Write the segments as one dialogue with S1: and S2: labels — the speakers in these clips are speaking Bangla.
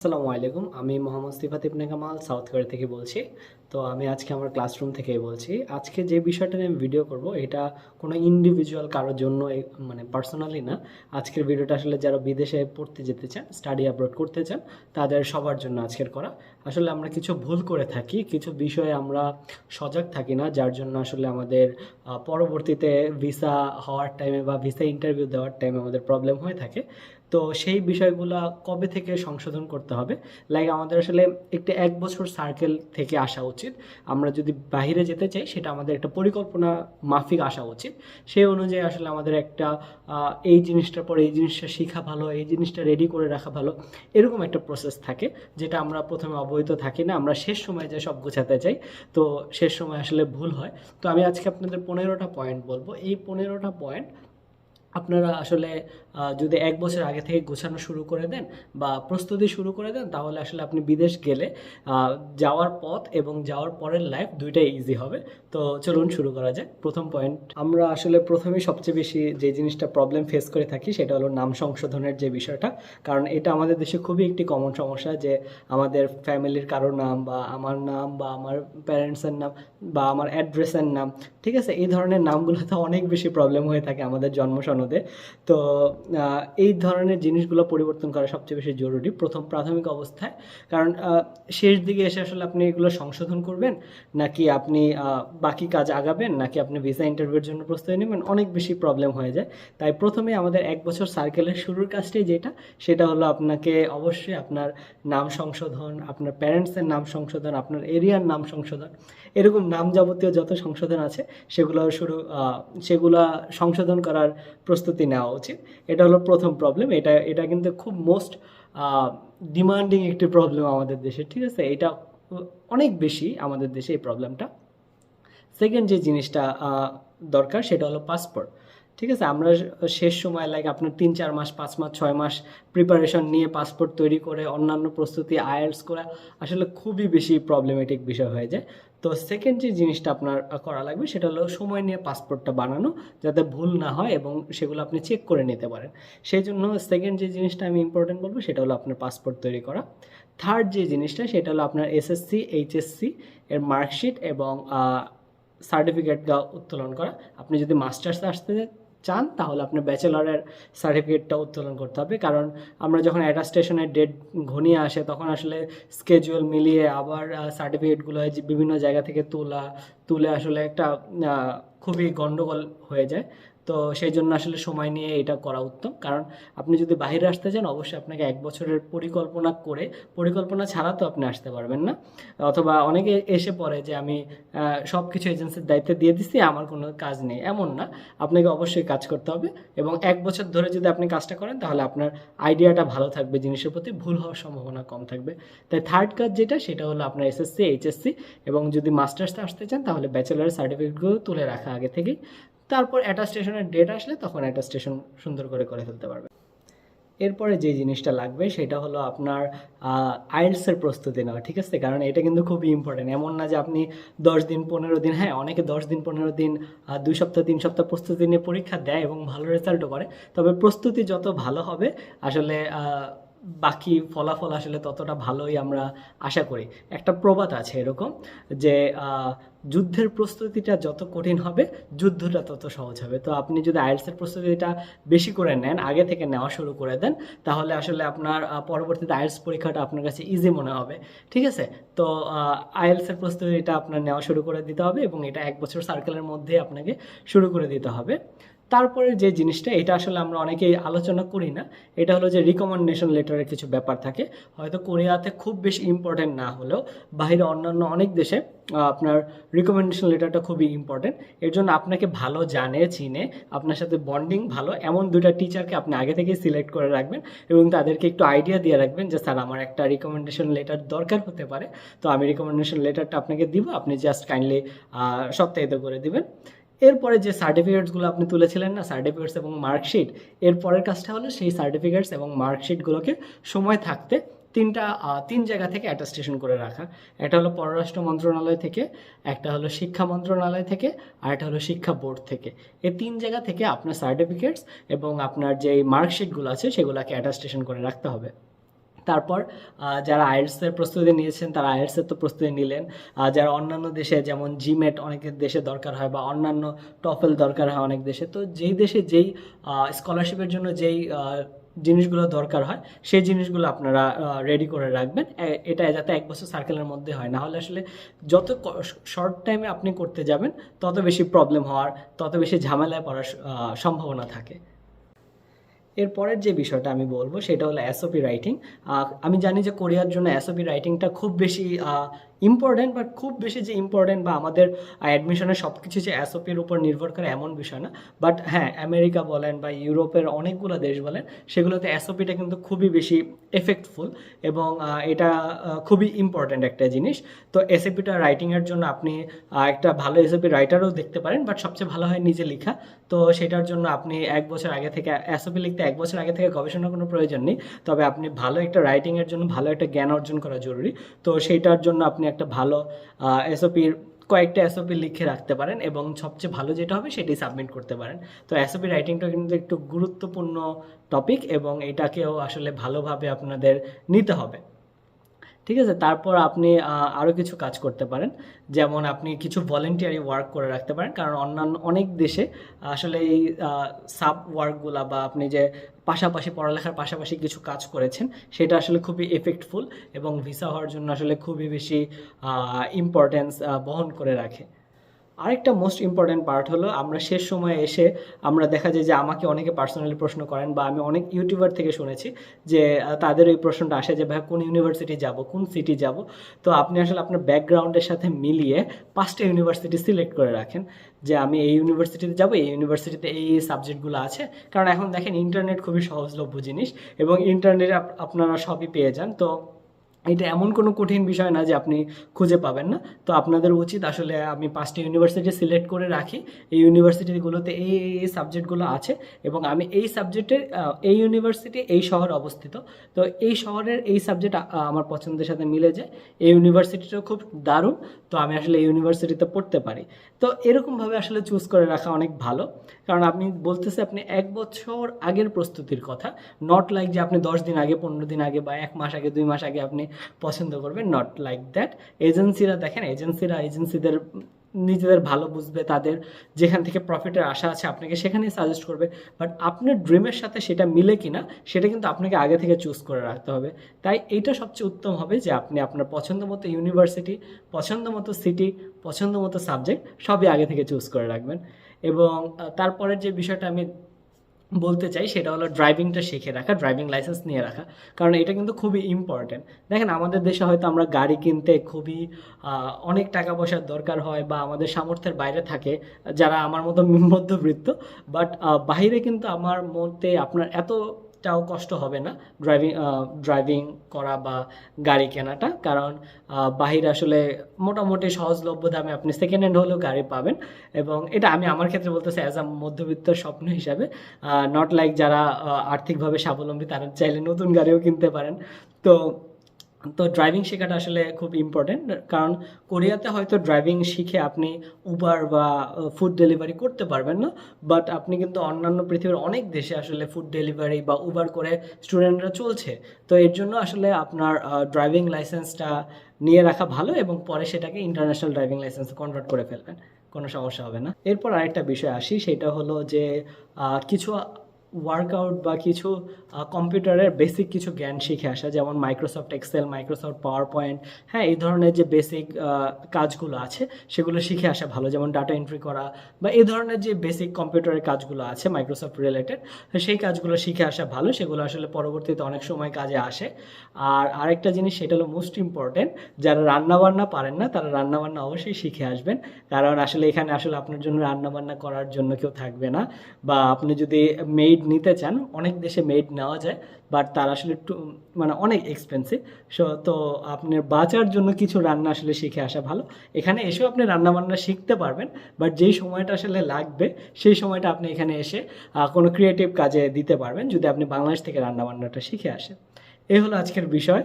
S1: আসসালামু আলাইকুম। আমি মোহাম্মদ সিফাত ইবনে কামাল সাউথ কোরিয়া থেকে বলছি। তো আমি আজকে আমার ক্লাসরুম থেকেই বলছি, আজকে যে বিষয়টা নিয়ে আমি ভিডিও করব, এটা কোনো ইন্ডিভিজুয়াল কারোর জন্য মানে পার্সোনালি না। আজকের ভিডিওটা আসলে যারা বিদেশে পড়তে যেতে চান স্টাডি অ্যাব্রড করতে চান, তাদের সবার জন্য আজকের করা। আসলে আমরা কিছু ভুল করে থাকি, কিছু বিষয়ে আমরা সজাগ থাকি না, যার জন্য আসলে আমাদের পরবর্তীতে ভিসা হওয়ার টাইমে বা ভিসা ইন্টারভিউ দেওয়ার টাইমে আমাদের প্রবলেম হয়ে থাকে। তো সেই বিষয়গুলো কবে থেকে সংশোধন করতে হবে? লাইক আমাদের আসলে একটি এক বছর সার্কেল থেকে আসা উচিত। আমরা যদি বাইরে যেতে চাই, সেটা আমাদের একটা পরিকল্পনা মাফিক আসা উচিত। সেই অনুযায়ী আসলে আমাদের একটা এই জিনিসটার পরে এই জিনিসটা শেখা ভালো, এই জিনিসটা রেডি করে রাখা ভালো, এরকম একটা প্রসেস থাকে, যেটা আমরা প্রথমে অবহিত থাকি না, আমরা শেষ সময় যে সব গোছাতে চাই তো শেষ সময় আসলে ভুল হয়। তো আমি আজকে আপনাদের পনেরোটা পয়েন্ট বলব। এই পনেরোটা পয়েন্ট আপনারা আসলে যদি এক বছর আগে থেকে গোছানো শুরু করে দেন বা প্রস্তুতি শুরু করে দেন, তাহলে আসলে আপনি বিদেশ গেলে যাওয়ার পথ এবং যাওয়ার পরের লাইফ দুইটাই ইজি হবে। তো চলুন শুরু করা যাক। প্রথম পয়েন্ট আমরা আসলে প্রথমেই সবচেয়ে বেশি যে জিনিসটা প্রবলেম ফেস করে থাকি, সেটা হলো নাম সংশোধনের যে বিষয়টা। কারণ এটা আমাদের দেশে খুবই একটি কমন সমস্যা যে আমাদের ফ্যামিলির কারও নাম বা আমার নাম বা আমার প্যারেন্টসের নাম বা আমার অ্যাড্রেসের নাম, ঠিক আছে? এই ধরনের নামগুলোতে অনেক বেশি প্রবলেম হয়ে থাকে আমাদের জন্ম সনদে তো এই ধরনের জিনিসগুলো পরিবর্তন করা সবচেয়ে বেশি জরুরি প্রথম প্রাথমিক অবস্থায়। কারণ শেষ দিকে এসে আসলে আপনি এগুলো সংশোধন করবেন, নাকি আপনি বাকি কাজ আগাবেন, নাকি আপনি ভিসা ইন্টারভিউর জন্য প্রস্তুতি নেবেন, অনেক বেশি প্রবলেম হয়ে যায়। তাই প্রথমে আমাদের এক বছর সার্কেলের শুরুর কাজটাই যেটা, সেটা হলো আপনাকে অবশ্যই আপনার নাম সংশোধন, আপনার প্যারেন্টসের নাম সংশোধন, আপনার এরিয়ার নাম সংশোধন এরকম নাম যাবতীয় যত সংশোধন আছে, সেগুলো শুরু সেগুলো সংশোধন করার প্রস্তুতি নেওয়া উচিত। এটা হলো প্রথম প্রবলেম এটা এটা কিন্তু খুব মোস্ট ডিমান্ডিং একটি প্রবলেম আমাদের দেশে, ঠিক আছে? এটা অনেক বেশি আমাদের দেশে এই প্রবলেমটা সেকেন্ড যে জিনিসটা দরকার, সেটা হলো পাসপোর্ট ঠিক আছে? আমরা শেষ সময় লাইক আপনার তিন, চার মাস, পাঁচ মাস, ছয় মাস প্রিপারেশন নিয়ে পাসপোর্ট তৈরি করে, অন্যান্য প্রস্তুতি আয়ার্স করা, আসলে খুবই বেশি প্রবলেমেটিক বিষয় হয়ে যায়। তো সেকেন্ড যে জিনিসটা আপনার করা লাগবে সেটা হলো সময় নিয়ে পাসপোর্টটা বানানো, যাতে ভুল না হয় এবং সেগুলো আপনি চেক করে নিতে পারেন। সেই জন্য সেকেন্ড যে জিনিসটা আমি ইম্পর্টেন্ট বলব, সেটা হলো আপনার পাসপোর্ট তৈরি করা। থার্ড যে জিনিসটা, সেটা হলো আপনার এসএসসি এইচএসসি এর মার্কশিট এবং সার্টিফিকেটটা উত্তোলন করা। আপনি যদি মাস্টার্স আসতে চান, তাহলে আপনার ব্যাচেলরের সার্টিফিকেটটা উত্তোলন করতে হবে। কারণ আমরা যখন অ্যাটাস্টেশনের ডেট ঘনিয়ে আসে, তখন আসলে স্কেজুয়াল মিলিয়ে আবার সার্টিফিকেটগুলো বিভিন্ন জায়গা থেকে তোলা, তুলে আসলে একটা খুবই গণ্ডগোল হয়ে যায়। তো সেই জন্য আসলে সময় নিয়ে এটা করা উত্তম। কারণ আপনি যদি বাইরে আসতে চান, অবশ্যই আপনাকে এক বছরের পরিকল্পনা করে, পরিকল্পনা ছাড়া তো আপনি আসতে পারবেন না। অথবা অনেকে এসে পড়ে যে, আমি সব কিছু এজেন্সির দায়িত্বে দিয়ে দিচ্ছি আমার কোনো কাজ নেই। এমন না। আপনাকে অবশ্যই কাজ করতে হবে এবং এক বছর ধরে যদি আপনি কাজটা করেন, তাহলে আপনার আইডিয়াটা ভালো থাকবে, জিনিসের প্রতি ভুল হওয়ার সম্ভাবনা কম থাকবে। তাই থার্ড কাজ যেটা, সেটা হলো আপনার এসএসসি এইচএসসি এবং যদি মাস্টার্সে আসতে চান, তাহলে ব্যাচেলার সার্টিফিকেটগুলো তুলে রাখা আগে থেকেই। তারপর অ্যাটাস্টেশনের ডেট আসলে তখন অ্যাটাস্টেশন সুন্দর করে করে ফেলতে পারবে। এরপরে যে জিনিসটা লাগবে সেটা হলো আপনার আইএলসের প্রস্তুতি নেওয়া, ঠিক আছে? কারণ এটা কিন্তু খুবই ইম্পর্টেন্ট এমন না যে আপনি দশ দিন, পনেরো দিন হ্যাঁ অনেকে দশ দিন, পনেরো দিন দুই সপ্তাহ, তিন সপ্তাহ প্রস্তুতি নিয়ে পরীক্ষা দেয় এবং ভালো রেজাল্টও করে। তবে প্রস্তুতি যত ভালো হবে, আসলে বাকি ফলাফল আসলে ততটা ভালোই আমরা আশা করি। একটা প্রবাদ আছে এরকম যে যুদ্ধের প্রস্তুতিটা যত কঠিন হবে, যুদ্ধটা তত সহজ হবে। তো আপনি যদি আইএলসের প্রস্তুতিটা বেশি করে নেন, আগে থেকে নেওয়া শুরু করে দেন, তাহলে আসলে আপনার পরবর্তীতে আইএলস পরীক্ষাটা আপনার কাছে ইজি মনে হবে। ঠিক আছে? তো আইএলসের প্রস্তুতিটা আপনার নেওয়া শুরু করে দিতে হবে এবং এটা এক বছর সার্কেলের মধ্যে আপনাকে শুরু করে দিতে হবে। তারপরে যে জিনিসটা, এটা আসলে আমরা অনেকেই আলোচনা করি না, এটা হলো যে রিকমেন্ডেশন লেটারের কিছু ব্যাপার থাকে। হয়তো কোরিয়াতে খুব বেশি ইম্পর্টেন্ট না হলেও বাইরে অন্যান্য অনেক দেশে আপনার রিকমেন্ডেশন লেটারটা খুবই ইম্পর্টেন্ট এর জন্য আপনাকে ভালো জানে, চিনে, আপনার সাথে বন্ডিং ভালো, এমন দুটা টিচারকে আপনি আগে থেকেই সিলেক্ট করে রাখবেন এবং তাদেরকে একটু আইডিয়া দিয়ে রাখবেন যে, স্যার, আমার একটা রিকমেন্ডেশন লেটার দরকার হতে পারে। তো আমি রিকমেন্ডেশন লেটারটা আপনাকে দিব, আপনি জাস্ট কাইন্ডলি সপ্তাহিত করে দিবেন। এরপরে যে সার্টিফিকেটসগুলো আপনি তুলেছিলেন না সার্টিফিকেটস এবং মার্কশিট এরপরের কাজটা হলো সেই সার্টিফিকেটস এবং মার্কশিটগুলোকে সময় থাকতে তিনটা তিন জায়গা থেকে অ্যাটাস্টেশন করে রাখা। একটা হলো পররাষ্ট্র মন্ত্রণালয় থেকে, একটা হলো শিক্ষা মন্ত্রণালয় থেকে, আর একটা হলো শিক্ষা বোর্ড থেকে। এই তিন জায়গা থেকে আপনার সার্টিফিকেটস এবং আপনার যে মার্কশিটগুলো আছে, সেগুলোকে অ্যাটাস্টেশন করে রাখতে হবে। তারপর যারা আইএলসের প্রস্তুতি নিয়েছেন তারা আইএলসের তো প্রস্তুতি নিলেন। যারা অন্যান্য দেশে, যেমন জিমেট অনেক দেশে দরকার হয় বা অন্যান্য টফেল দরকার হয় অনেক দেশে, তো যেই দেশে যেই স্কলারশিপের জন্য যেই জিনিসগুলো দরকার হয়, সেই জিনিসগুলো আপনারা রেডি করে রাখবেন। এটা যাতে এক বছর সার্কেলের মধ্যে হয়। না হলে আসলে যত শর্ট টাইমে আপনি করতে যাবেন, তত বেশি প্রবলেম হওয়ার, তত বেশি ঝামেলায় পড়ার সম্ভাবনা থাকে। এরপরের যে বিষয়টা আমি বলব, সেটা হলো এসওপি রাইটিং আমি জানি যে কোরিয়ার জন্য এসওপি রাইটিংটা খুব বেশি ইম্পর্টেন্ট বাট খুব বেশি যে ইম্পর্টেন্ট বা আমাদের অ্যাডমিশনের সব কিছু যে এসওপির উপর নির্ভর করে এমন বিষয় না। বাট হ্যাঁ আমেরিকা বলেন বা ইউরোপের অনেকগুলো দেশ বলেন, সেগুলোতে এসওপিটা কিন্তু খুবই বেশি এফেক্টফুল এবং এটা খুবই ইম্পর্টেন্ট একটা জিনিস। তো এসএপিটা রাইটিংয়ের জন্য আপনি একটা ভালো এসএপি রাইটারও দেখতে পারেন বাট সবচেয়ে ভালো হয় নিজে লেখা। তো সেটার জন্য আপনি এক বছর আগে থেকে এসওপি লিখতে এক বছর আগে থেকে গবেষণার কোনো প্রয়োজন নেই। তবে আপনি ভালো একটা রাইটিংয়ের জন্য ভালো একটা জ্ঞান অর্জন করা জরুরি। তো সেইটার জন্য আপনি একটা ভালো এসওপির কয়েকটা এসওপি লিখে রাখতে পারেন এবং সবচেয়ে ভালো যেটা হবে সেটাই সাবমিট করতে পারেন। তো এসওপি রাইটিংটা কিন্তু একটু গুরুত্বপূর্ণ টপিক এবং এটাকেও আসলে ভালোভাবে আপনাদের নিতে হবে। ঠিক আছে? তারপর আপনি আহ, আরও কিছু কাজ করতে পারেন। যেমন আপনি কিছু ভলেন্টিয়ারি ওয়ার্ক করে রাখতে পারেন। কারণ অন্যান্য অনেক দেশে আসলে এই সাব ওয়ার্কগুলা বা আপনি যে পাশাপাশি, পড়ালেখার পাশাপাশি কিছু কাজ করেছেন। সেটা আসলে খুবই এফেক্টফুল এবং ভিসা হওয়ার জন্য আসলে খুবই বেশি ইম্পর্টেন্স বহন করে রাখে। আরেকটা মোস্ট ইম্পর্ট্যান্ট পার্ট হলো, আমরা শেষ সময়ে এসে আমরা দেখা যায় যে আমাকে অনেকে পার্সোনালি প্রশ্ন করেন বা আমি অনেক ইউটিউবার থেকে শুনেছি যে তাদের ওই প্রশ্নটা আসে যে, ভাই, কোন ইউনিভার্সিটি যাব? কোন সিটি যাব? তো আপনি আসলে আপনার ব্যাকগ্রাউন্ডের সাথে মিলিয়ে পাঁচটা ইউনিভার্সিটি সিলেক্ট করে রাখেন। যে আমি এই ইউনিভার্সিটিতে যাব, এই ইউনিভার্সিটিতে এই এই সাবজেক্টগুলো আছে। কারণ এখন দেখেন ইন্টারনেট খুবই সহজলভ্য জিনিস এবং ইন্টারনেট আপনারা সবই পেয়ে যান। তো এটা এমন কোনো কঠিন বিষয় না যে আপনি খুঁজে পাবেন না। তো আপনাদের উচিত আসলে আমি পাঁচটি ইউনিভার্সিটি সিলেক্ট করে রাখি। এই ইউনিভার্সিটিগুলোতে এই এই সাবজেক্টগুলো আছে এবং আমি এই সাবজেক্টের এই ইউনিভার্সিটি এই শহর অবস্থিত। তো এই শহরের এই সাবজেক্ট আমার পছন্দের সাথে মিলে যায়। এই ইউনিভার্সিটিটাও খুব দারুণ। তো আমি আসলে এই ইউনিভার্সিটিতে পড়তে পারি। তো এরকমভাবে আসলে চুজ করে রাখা অনেক ভালো। কারণ আপনি বলতেছে আপনি এক বছর আগের প্রস্তুতির কথা। নট লাইক যে আপনি দশ দিন আগে, পনেরো দিন আগে বা এক মাস আগে, দুই মাস আগে আপনি পছন্দ করবে নট লাইক দ্যাট এজেন্সিরা দেখেন এজেন্সিরা এজেন্সিদের নিজেদের ভালো বুঝবে, তাদের যেখান থেকে প্রফিটের আশা আছে আপনাকে সেখানেই সাজেস্ট করবে। বাট আপনার ড্রিমের সাথে সেটা মিলে কিনা, সেটা কিন্তু আপনাকে আগে থেকে চুজ করে রাখতে হবে। তাই এইটা সবচেয়ে উত্তম হবে যে আপনি আপনার পছন্দ মতো ইউনিভার্সিটি পছন্দ মতো সিটি পছন্দ মতো সাবজেক্ট সবই আগে থেকে চুজ করে রাখবেন। এবং তারপরের যে বিষয়টা আমি বলতে চাই সেটা হলো ড্রাইভিংটা শিখে রাখা ড্রাইভিং লাইসেন্স নিয়ে রাখা। কারণ এটা কিন্তু খুবই ইম্পর্টেন্ট দেখেন, আমাদের দেশে হয়তো আমরা গাড়ি কিনতে খুবই অনেক টাকা পয়সার দরকার হয় বা আমাদের সামর্থ্যের বাইরে থাকে, যারা আমার মতো মধ্যবৃত্ত। বাট বাইরে কিন্তু আমার মতে আপনার এতটাও কষ্ট হবে না। ড্রাইভিং ড্রাইভিং করা বা গাড়ি কেনাটা, কারণ বাহির আসলে মোটামুটি সহজলভ্য দামে আপনি সেকেন্ড হ্যান্ড হলেও গাড়ি পাবেন। এবং এটা আমি আমার ক্ষেত্রে বলতেছি অ্যাজ আ মধ্যবিত্ত স্বপ্ন হিসাবে। নট লাইক যারা আর্থিকভাবে স্বাবলম্বী তারা চাইলে নতুন গাড়িও কিনতে পারেন। তো তো ড্রাইভিং শেখাটা আসলে খুব ইম্পর্টেন্ট কারণ কোরিয়াতে হয়তো ড্রাইভিং শিখে আপনি উবার বা ফুড ডেলিভারি করতে পারবেন না বাট আপনি কিন্তু অন্যান্য পৃথিবীর অনেক দেশে আসলে ফুড ডেলিভারি বা উবার করে স্টুডেন্টরা চলছে। তো এর জন্য আসলে আপনার ড্রাইভিং লাইসেন্সটা নিয়ে রাখা ভালো এবং পরে সেটাকে ইন্টারন্যাশনাল ড্রাইভিং লাইসেন্সে কনভার্ট করে ফেলবেন। কোনো সমস্যা হবে না। এরপর আরেকটা বিষয় আসি, সেটা হলো যে কিছু ওয়ার্কআউট বা কিছু কম্পিউটারের বেসিক কিছু জ্ঞান শিখে আসা, যেমন Microsoft Excel Microsoft PowerPoint হ্যাঁ এই ধরনের যে বেসিক কাজগুলো আছে, সেগুলো শিখে আসা ভালো, যেমন ডাটা এন্ট্রি করা বা এই ধরনের যে বেসিক কম্পিউটারের কাজগুলো আছে মাইক্রোসফট রিলেটেড সেই কাজগুলো শিখে আসা ভালো, সেগুলো আসলে পরবর্তীতে অনেক সময় কাজে আসে। আর আরেকটা জিনিস, সেটা হলো মোস্ট ইম্পর্টেন্ট যারা রান্নাবান্না পারেন না, তারা রান্নাবান্না অবশ্যই শিখে আসবেন। কারণ আসলে এখানে আসলে আপনার জন্য রান্নাবান্না করার জন্য কেউ থাকবে না, বা আপনি যদি মেড নিতে চান, অনেক দেশে মেড নেওয়া যায় বাট তার আসলে একটু মানে অনেক এক্সপেন্সিভ সো তো আপনার বাঁচার জন্য কিছু রান্না আসলে শিখে আসা ভালো। এখানে এসেও আপনি রান্নাবান্না শিখতে পারবেন বাট যেই সময়টা আসলে লাগবে, সেই সময়টা আপনি এখানে এসে কোনো ক্রিয়েটিভ কাজে দিতে পারবেন, যদি আপনি বাংলাদেশ থেকে রান্নাবান্নাটা শিখে আসেন। এই হলো আজকের বিষয়।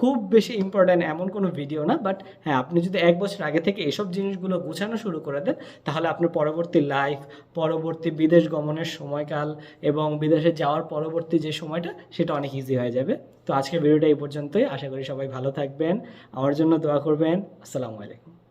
S1: খুব বেশি ইম্পর্ট্যান্ট এমন কোনো ভিডিও না বাট হ্যাঁ আপনি যদি এক বছর আগে থেকে এসব জিনিসগুলো গুছানো শুরু করে দেন, তাহলে আপনার পরবর্তী লাইফ পরবর্তী বিদেশ গমনের সময়কাল এবং বিদেশে যাওয়ার পরবর্তী যে সময়টা, সেটা অনেক ইজি হয়ে যাবে। তো আজকের ভিডিওটা এই পর্যন্তই। আশা করি সবাই ভালো থাকবেন। আমার জন্য দোয়া করবেন। আসসালামু আলাইকুম।